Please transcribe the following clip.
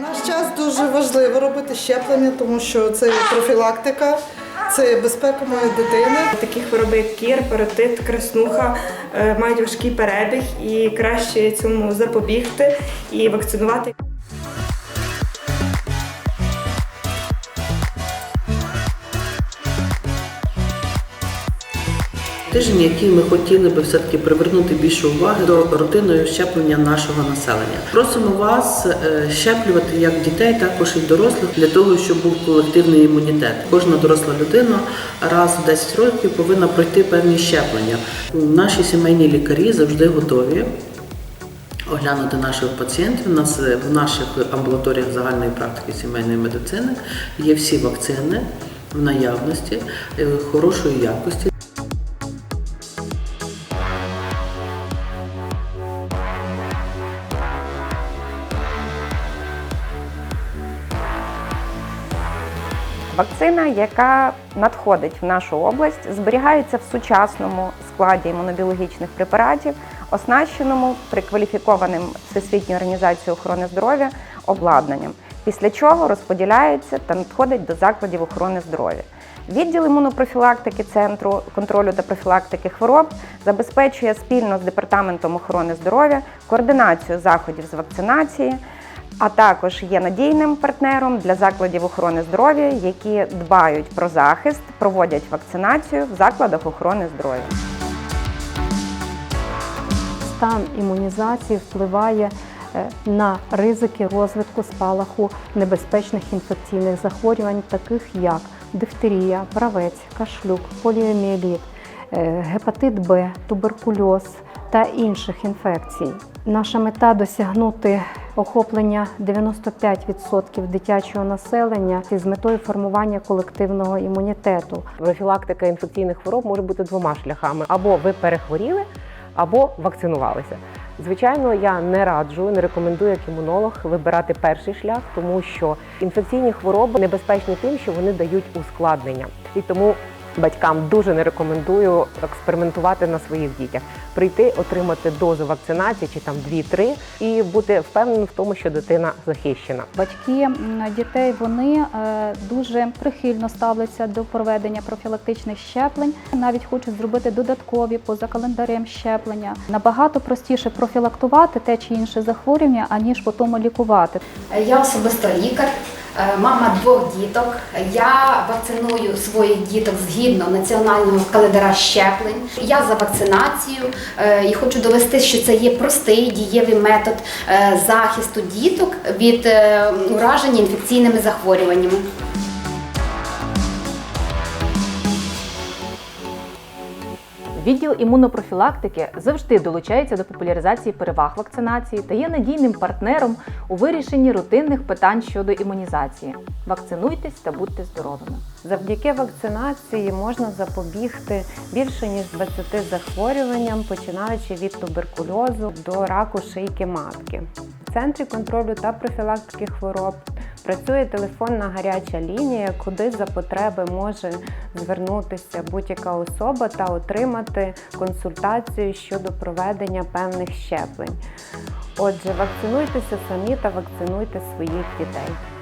Наш час дуже важливо робити щеплення, тому що це профілактика, це безпека моєї дитини. Такі хвороби, як кір, паротит, краснуха, е, мають важкий перебіг і краще цьому запобігти і вакцинувати. Тиждень, який ми хотіли би все-таки привернути більше уваги до рутинного щеплення нашого населення. Просимо вас е, щеплювати як дітей, також і дорослих для того, щоб був колективний імунітет. Кожна доросла людина раз в 10 років повинна пройти певні щеплення. Наші сімейні лікарі завжди готові. Оглянути наших пацієнтів. Нас е, в наших амбулаторіях загальної практики сімейної медицини є всі вакцини в наявності е, хорошої якості. Вакцина, яка надходить в нашу область, зберігається в сучасному складі імунобіологічних препаратів, оснащеному прикваліфікованим Всесвітньою організацією охорони здоров'я обладнанням, після чого розподіляється та надходить до закладів охорони здоров'я. Відділ імунопрофілактики Центру контролю та профілактики хвороб забезпечує спільно з департаментом охорони здоров'я координацію заходів з вакцинації а також є надійним партнером для закладів охорони здоров'я, які дбають про захист, проводять вакцинацію в закладах охорони здоров'я. стан імунізації впливає е, на ризики розвитку спалаху небезпечних інфекційних захворювань, таких як дифтерія, правець, кашлюк, поліоміеліт, е, гепатит Б, туберкульоз та інших інфекцій. Наша мета досягнути охоплення 95% дитячого населення з метою формування колективного імунітету. Профілактика інфекційних хвороб може бути двома шляхами: або ви перехворіли, або вакцинувалися. Звичайно, я не раджу, не рекомендую як імунолог вибирати перший шлях, тому що інфекційні хвороби небезпечні тим, що вони дають ускладнення. І тому батькам дуже не рекомендую експериментувати на своїх дітях. Прийти, отримати дозу вакцинації чи там 2-3 і бути впевненим в тому, що дитина захищена. Батьки дітей вони е, дуже прихильно ставляться до проведення профілактичних щеплень. Навіть хочуть зробити додаткові поза календарем щеплення. Набагато простіше профілактувати те чи інше захворювання, аніж потім лікувати. Я особисто лікар, е, мама двох діток. Я вакциную своїх діток згідно національного календаря щеплень. Я за вакцинацію е, і хочу довести, що це є простий дієвий метод е, захисту діток від е, ураження інфекційними захворюваннями. Відділ імунопрофілактики завжди долучається до популяризації переваг вакцинації та є надійним партнером у вирішенні рутинних питань щодо імунізації. Вакцинуйтесь та будьте здоровими. Завдяки вакцинації можна запобігти більше ніж 20 захворюванням, починаючи від туберкульозу до раку шийки матки. В центрі контролю та профілактики хвороб працює телефонна гаряча лінія, куди за потреби може звернутися будь-яка особа та отримати консультацію щодо проведення певних щеплень. Отже, вакцинуйтеся самі та вакцинуйте своїх дітей.